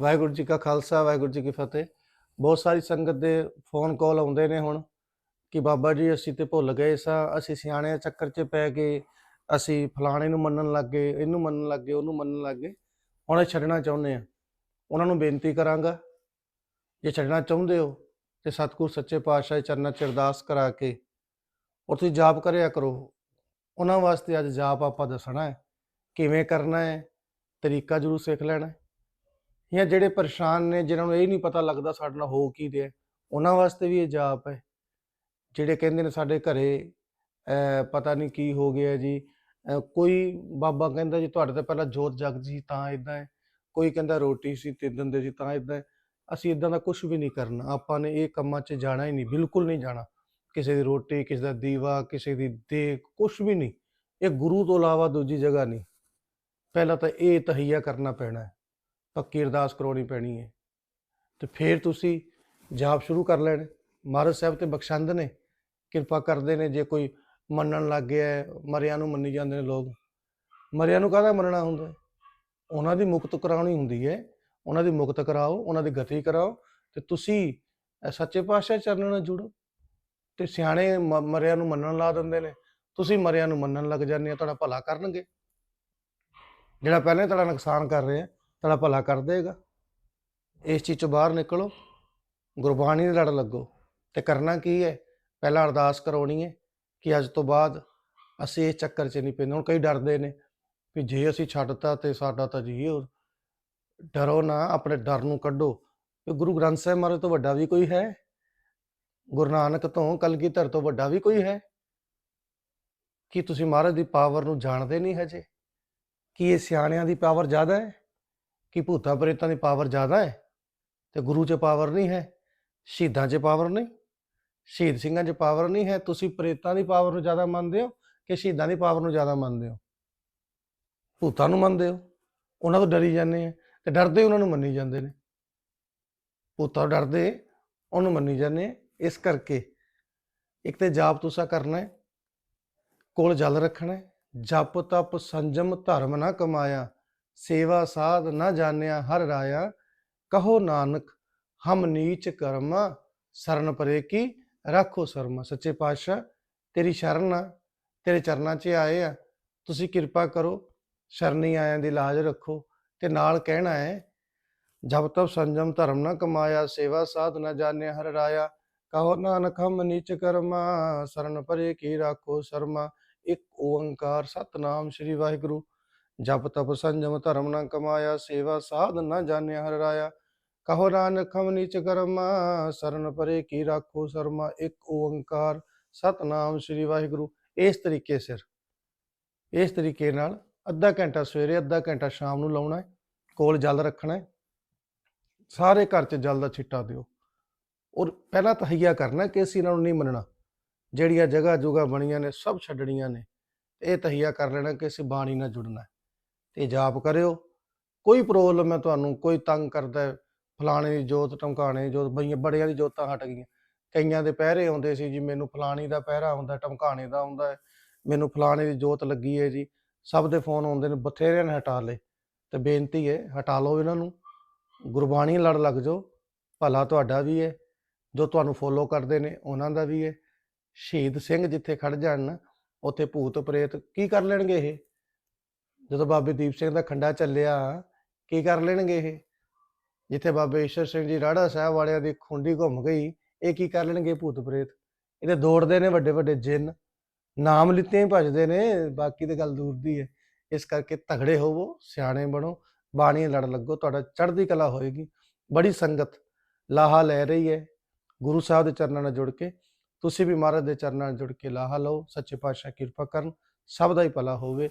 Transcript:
ਵਾਹਿਗੁਰੂ ਜੀ ਕਾ ਖਾਲਸਾ, ਵਾਹਿਗੁਰੂ ਜੀ ਕੀ ਫਤਿਹ। ਬਹੁਤ ਸਾਰੀ ਸੰਗਤ ਦੇ ਫੋਨ ਕਾਲ ਆਉਂਦੇ ਨੇ ਹੁਣ ਕਿ ਬਾਬਾ ਜੀ ਅਸੀਂ ਤੇ ਭੁੱਲ ਗਏ ਸਾਂ, ਅਸੀਂ ਸਿਆਣੇ ਦੇ ਚੱਕਰ 'ਚ ਪੈ ਗਏ, ਅਸੀਂ ਫਲਾਣੇ ਨੂੰ ਮੰਨਣ ਲੱਗ ਗਏ, ਇਹਨੂੰ ਮੰਨਣ ਲੱਗ ਗਏ, ਉਹਨੂੰ ਮੰਨਣ ਲੱਗ ਗਏ। ਹੁਣ ਇਹ ਛੱਡਣਾ ਚਾਹੁੰਦੇ ਆ। ਉਹਨਾਂ ਨੂੰ ਬੇਨਤੀ ਕਰਾਂਗਾ, ਜੇ ਛੱਡਣਾ ਚਾਹੁੰਦੇ ਹੋ ਤੇ ਸਤਿਗੁਰ ਸੱਚੇ ਪਾਤਸ਼ਾਹ ਦੇ ਚਰਨਾਂ 'ਚ ਅਰਦਾਸ ਕਰਾ ਕੇ ਔਰ ਤੁਸੀਂ ਜਾਪ ਕਰਿਆ ਕਰੋ। ਉਹਨਾਂ ਵਾਸਤੇ ਅੱਜ ਜਾਪ ਆਪਾਂ ਦੱਸਣਾ ਹੈ। ਕਿਵੇਂ ਕਰਨਾ ਹੈ? ਤਰੀਕਾ ਜ਼ਰੂਰ ਸਿੱਖ ਲੈਣਾ ਹੈ। ਜਾਂ ਜਿਹੜੇ ਪਰੇਸ਼ਾਨ ਨੇ, ਜਿਨ੍ਹਾਂ ਨੂੰ ਇਹ ਨਹੀਂ ਪਤਾ ਲੱਗਦਾ ਸਾਡੇ ਨਾਲ ਹੋ ਕੀ ਰਿਹਾ ਉਹਨਾਂ ਵਾਸਤੇ ਵੀ ਇਹ ਜਾਪ ਹੈ। ਜਿਹੜੇ ਕਹਿੰਦੇ ਨੇ ਸਾਡੇ ਘਰੇ ਪਤਾ ਨਹੀਂ ਕੀ ਹੋ ਗਿਆ ਜੀ ਕੋਈ ਬਾਬਾ ਕਹਿੰਦਾ ਜੀ, ਤੁਹਾਡੇ ਤੋਂ ਪਹਿਲਾਂ ਜੋਤ ਜਗ ਜੀ, ਤਾਂ ਇਦਾਂ ਹੈ। ਕੋਈ ਕਹਿੰਦਾ ਰੋਟੀ ਸੀ ਤੇ ਦਿੰਦੇ ਸੀ, ਤਾਂ ਇਦਾਂ ਅਸੀਂ ਇਦਾਂ ਦਾ ਕੁਝ ਵੀ ਨਹੀਂ ਕਰਨਾ। ਆਪਾਂ ਨੇ ਇਹ ਕੰਮਾਂ 'ਚ ਜਾਣਾ ਹੀ ਨਹੀਂ, ਬਿਲਕੁਲ ਨਹੀਂ ਜਾਣਾ। ਕਿਸੇ ਦੀ ਰੋਟੀ, ਕਿਸੇ ਦਾ ਦੀਵਾ, ਕਿਸੇ ਦੀ ਦੇਖ ਕੁਝ ਵੀ ਨਹੀਂ। ਇਹ ਗੁਰੂ ਤੋਂ ਇਲਾਵਾ ਦੂਜੀ ਜਗ੍ਹਾ ਨਹੀਂ। ਪਹਿਲਾਂ ਤਾਂ ਇਹ ਤਹਈਆ ਕਰਨਾ ਪੈਣਾ ਹੈ। ਪੱਕੀ ਅਰਦਾਸ ਕਰਾਉਣੀ ਪੈਣੀ ਹੈ। ਤੇ ਫਿਰ ਤੁਸੀਂ ਜਾਪ ਸ਼ੁਰੂ ਕਰ ਲੈਣੇ। ਮਹਾਰਾਜ ਸਾਹਿਬ ਤੇ ਬਖਸ਼ੰਦ ਨੇ, ਕਿਰਪਾ ਕਰਦੇ ਨੇ ਜੇ ਕੋਈ ਮੰਨਣ ਲੱਗ ਗਿਆ ਮਰਿਆਂ ਨੂੰ ਮੰਨੀ ਜਾਂਦੇ ਨੇ ਲੋਕ। ਮਰਿਆਂ ਨੂੰ ਕਾਹਦਾ ਮੰਨਣਾ ਹੁੰਦਾ ਉਹਨਾਂ ਦੀ ਮੁਕਤ ਕਰਾਉਣੀ ਹੁੰਦੀ ਹੈ। ਉਹਨਾਂ ਦੀ ਮੁਕਤ ਕਰਾਓ, ਉਹਨਾਂ ਦੀ ਗਤੀ ਕਰਾਓ ਤੇ ਤੁਸੀਂ ਸੱਚੇ ਪਾਤਸ਼ਾਹ ਚਰਨਾਂ ਨਾਲ ਜੁੜੋ। ਤੇ ਸਿਆਣੇ ਮ- ਮਰਿਆਂ ਨੂੰ ਮੰਨਣ ਲਾ ਦਿੰਦੇ ਨੇ। ਤੁਸੀਂ ਮਰਿਆਂ ਨੂੰ ਮੰਨਣ ਲੱਗ ਜਾਂਦੇ ਆ ਤੁਹਾਡਾ ਭਲਾ ਕਰਨਗੇ। ਜਿਹੜਾ ਪਹਿਲਾਂ ਤੁਹਾਡਾ ਨੁਕਸਾਨ ਕਰ ਰਿਹਾ ਤੁਹਾਡਾ ਭਲਾ ਕਰ ਦੇਗਾ। ਇਸ ਚੀਜ਼ ਤੋਂ ਬਾਹਰ ਨਿਕਲੋ। ਗੁਰਬਾਣੀ ਦੇ ਲੜ ਲੱਗੋ। ਤੇ ਕਰਨਾ ਕੀ ਹੈ? ਪਹਿਲਾਂ ਅਰਦਾਸ ਕਰਾਉਣੀ ਹੈ ਕਿ ਅੱਜ ਤੋਂ ਬਾਅਦ ਅਸੀਂ ਇਸ ਚੱਕਰ 'ਚ ਨਹੀਂ ਪੈਂਦੇ। ਹੁਣ ਕਈ ਡਰਦੇ ਨੇ ਵੀ ਜੇ ਅਸੀਂ ਛੱਡਤਾ ਤੇ ਸਾਡਾ ਤਾਂ ਜੀ ਹੋਰ। ਡਰੋ ਨਾ, ਆਪਣੇ ਡਰ ਨੂੰ ਕੱਢੋ। ਕਿ ਗੁਰੂ ਗ੍ਰੰਥ ਸਾਹਿਬ ਮਹਾਰਾਜ ਤੋਂ ਵੱਡਾ ਵੀ ਕੋਈ ਹੈ? ਗੁਰੂ ਨਾਨਕ ਤੋਂ ਕਲਗੀਧਰ ਤੋਂ ਵੱਡਾ ਵੀ ਕੋਈ ਹੈ? ਕੀ ਤੁਸੀਂ ਮਹਾਰਾਜ ਦੀ ਪਾਵਰ ਨੂੰ ਜਾਣਦੇ ਨਹੀਂ ਹਜੇ? ਕੀ ਇਹ ਸਿਆਣਿਆਂ ਦੀ ਪਾਵਰ ਜ਼ਿਆਦਾ ਹੈ? ਕਿ ਭੂਤਾਂ ਪ੍ਰੇਤਾਂ ਦੀ ਪਾਵਰ ਜ਼ਿਆਦਾ ਹੈ ਤੇ ਗੁਰੂ 'ਚ ਪਾਵਰ ਨਹੀਂ ਹੈ, ਸ਼ਹੀਦਾਂ 'ਚ ਪਾਵਰ ਨਹੀਂ, ਸ਼ਹੀਦ ਸਿੰਘਾਂ 'ਚ ਪਾਵਰ ਨਹੀਂ ਹੈ, ਤੁਸੀਂ ਪ੍ਰੇਤਾਂ ਦੀ ਪਾਵਰ ਨੂੰ ਜ਼ਿਆਦਾ ਮੰਨਦੇ ਹੋ ਕਿ ਸ਼ਹੀਦਾਂ ਦੀ ਪਾਵਰ ਨੂੰ ਜ਼ਿਆਦਾ ਮੰਨਦੇ ਹੋ? ਭੂਤਾਂ ਨੂੰ ਮੰਨਦੇ ਹੋ, ਉਹਨਾਂ ਤੋਂ ਡਰੀ ਜਾਂਦੇ ਆ ਤੇ ਡਰਦੇ ਉਹਨਾਂ ਨੂੰ ਮੰਨੀ ਜਾਂਦੇ ਨੇ। ਭੂਤਾਂ ਤੋਂ ਡਰਦੇ ਉਹਨੂੰ ਮੰਨੀ ਜਾਂਦੇ ਆ, ਇਸ ਕਰਕੇ ਇੱਕ ਤੇ ਜਾਪ ਤੁਸਾ ਕਰਨਾ ਹੈ, ਕੋਲ ਜਲ ਰੱਖਣਾ ਹੈ, ਜਪ ਤਪ ਸੰਜਮ ਧਰਮ ਨਾ ਕਮਾਇਆ ਸੇਵਾ ਸਾਧ ਨਾ ਜਾਣਿਆ ਹਰ ਰਾਇਆ, ਕਹੋ ਨਾਨਕ, ਹਮ ਨੀਚ ਕਰਮਾ, ਸਰਨ ਪਰੇ ਕੀ ਰੱਖੋ ਸਰਮਾ। ਸੱਚੇ ਪਾਤਸ਼ਾਹ, ਤੇਰੀ ਸ਼ਰਨ ਆ, ਤੇਰੇ ਚਰਨਾਂ 'ਚ ਆਏ ਆ, ਤੁਸੀਂ ਕਿਰਪਾ ਕਰੋ, ਸ਼ਰਨੀ ਆਇਆਂ ਦੀ ਲਾਜ ਰੱਖੋ ਤੇ ਨਾਲ ਕਹਿਣਾ ਹੈ ਜਬ ਤਬ ਸੰਜਮ ਧਰਮ ਨਾ ਕਮਾਇਆ, ਸੇਵਾ ਸਾਧ ਨਾ ਜਾਣਿਆ ਹਰ ਰਾਇਆ, ਕਹੋ ਨਾਨਕ, ਹਮ ਨੀਚ ਕਰਮਾ, ਸਰਨ ਪਰੇ ਕੀ ਰਾਖੋ ਸਰਮਾ। ਇੱਕ ਓੰਕਾਰ ਸਤਨਾਮ ਸ੍ਰੀ ਵਾਹਿਗੁਰੂ। ਜਪ ਤਪ ਸੰਜਮ ਧਰਮ ਨਾ ਕਮਾਇਆ, ਸੇਵਾ ਸਾਧ ਨਾ ਜਾਣਿਆ ਹਰ ਰਾਇਆ। ਕਹੋ ਨਾਨਕ, ਹਮ ਨੀਚ ਕਰਮਾ, ਸਰਨ ਪਰੇ ਕੀ ਰਾਖੋ ਸਰਮਾ, ਇੱਕ ਓੰਕਾਰ, ਸਤਨਾਮ ਸ੍ਰੀ ਵਾਹਿਗੁਰੂ। ਇਸ ਤਰੀਕੇ ਸਿਰ, ਇਸ ਤਰੀਕੇ ਨਾਲ ਅੱਧਾ ਘੰਟਾ ਸਵੇਰੇ, ਅੱਧਾ ਘੰਟਾ ਸ਼ਾਮ ਨੂੰ ਲਾਉਣਾ ਹੈ, ਕੋਲ ਜਲ ਰੱਖਣਾ ਹੈ। ਸਾਰੇ ਘਰ 'ਚ ਜਲ ਦਾ ਛਿੱਟਾ ਦਿਓ। ਔਰ ਪਹਿਲਾਂ ਤਹਈਆ ਕਰਨਾ ਕਿ ਅਸੀਂ ਇਹਨਾਂ ਨੂੰ ਨਹੀਂ ਮੰਨਣਾ। ਜਿਹੜੀਆਂ ਜਗ੍ਹਾ ਜੁਗਾ ਬਣੀਆਂ ਨੇ, ਸਭ ਛੱਡਣੀਆਂ ਨੇ, ਇਹ ਤਹਈਆ ਕਰ ਲੈਣਾ ਕਿ ਅਸੀਂ ਬਾਣੀ ਨਾਲ ਜੁੜਨਾ ਤੇ ਜਾਪ ਕਰਿਓ। ਕੋਈ ਪ੍ਰੋਬਲਮ ਹੈ ਤੁਹਾਨੂੰ, ਕੋਈ ਤੰਗ ਕਰਦਾ ਹੈ, ਫਲਾਣੇ ਦੀ ਜੋਤ ਟਮਕਾਣੇ ਦੀ ਜੋਤ, ਬਈਆਂ ਬੜਿਆਂ ਦੀ ਜੋਤਾਂ ਹਟ ਗਈਆਂ। ਕਈਆਂ ਦੇ ਪਹਿਰੇ ਆਉਂਦੇ ਸੀ ਜੀ, ਮੈਨੂੰ ਫਲਾਣੀ ਦਾ ਪਹਿਰਾ ਹੁੰਦਾ ਟਮਕਾਣੇ ਦਾ ਆਉਂਦਾ ਹੈ, ਮੈਨੂੰ ਫਲਾਣੇ ਦੀ ਜੋਤ ਲੱਗੀ ਹੈ ਜੀ। ਸਭ ਦੇ ਫੋਨ ਆਉਂਦੇ ਨੇ, ਬਥੇਰਿਆਂ ਨੇ ਹਟਾ ਲਏ। ਤੇ ਬੇਨਤੀ ਹੈ, ਹਟਾ ਲਓ ਇਹਨਾਂ ਨੂੰ। ਗੁਰਬਾਣੀ ਲੜ ਲੱਗ ਜਾਓ, ਭਲਾ ਤੁਹਾਡਾ ਵੀ ਹੈ, ਜੋ ਤੁਹਾਨੂੰ ਫੋਲੋ ਕਰਦੇ ਨੇ, ਉਹਨਾਂ ਦਾ ਵੀ ਹੈ। ਸ਼ਹੀਦ ਸਿੰਘ ਜਿੱਥੇ ਖੜ ਜਾਣ ਨਾ, ਉੱਥੇ ਭੂਤ ਪ੍ਰੇਤ ਕੀ ਕਰ ਲੈਣਗੇ ਇਹ? ਜਦੋਂ ਬਾਬੇ ਦੀਪ ਸਿੰਘ ਦਾ ਖੰਡਾ ਚੱਲਿਆ, ਕੀ ਕਰ ਲੈਣਗੇ ਇਹ? ਜਿੱਥੇ ਬਾਬੇ ਈਸ਼ਰ ਸਿੰਘ ਜੀ ਰਾੜਾ ਸਾਹਿਬ ਵਾਲਿਆਂ ਦੀ ਖੁੰਡੀ ਘੁੰਮ ਗਈ, ਇਹ ਕੀ ਕਰ ਲੈਣਗੇ ਭੂਤ ਪ੍ਰੇਤ? ਇਹਦੇ ਦੌੜਦੇ ਨੇ ਵੱਡੇ ਵੱਡੇ ਜਿੰਨ, ਨਾਮ ਲਿੱਤੇ ਹੀ ਭਜਦੇ ਨੇ, ਬਾਕੀ ਤੇ ਗੱਲ ਦੂਰ ਦੀ ਹੈ। ਇਸ ਕਰਕੇ ਤਗੜੇ ਹੋਵੋ, ਸਿਆਣੇ ਬਣੋ ਬਾਣੀ ਲੜ ਲੱਗੋ, ਤੁਹਾਡਾ ਚੜ੍ਹਦੀ ਕਲਾ ਹੋਏਗੀ। ਬੜੀ ਸੰਗਤ ਲਾਹਾ ਲੈ ਰਹੀ ਹੈ, ਗੁਰੂ ਸਾਹਿਬ ਦੇ ਚਰਨਾਂ ਨਾਲ ਜੁੜ ਕੇ। ਤੁਸੀਂ ਵੀ ਮਹਾਰਾਜ ਦੇ ਚਰਨਾਂ ਨਾਲ ਜੁੜ ਕੇ ਲਾਹਾ ਲਓ, ਸੱਚੇ ਪਾਤਸ਼ਾਹ ਕਿਰਪਾ ਕਰਨ, ਸਭ ਦਾ ਹੀ ਭਲਾ ਹੋਵੇ।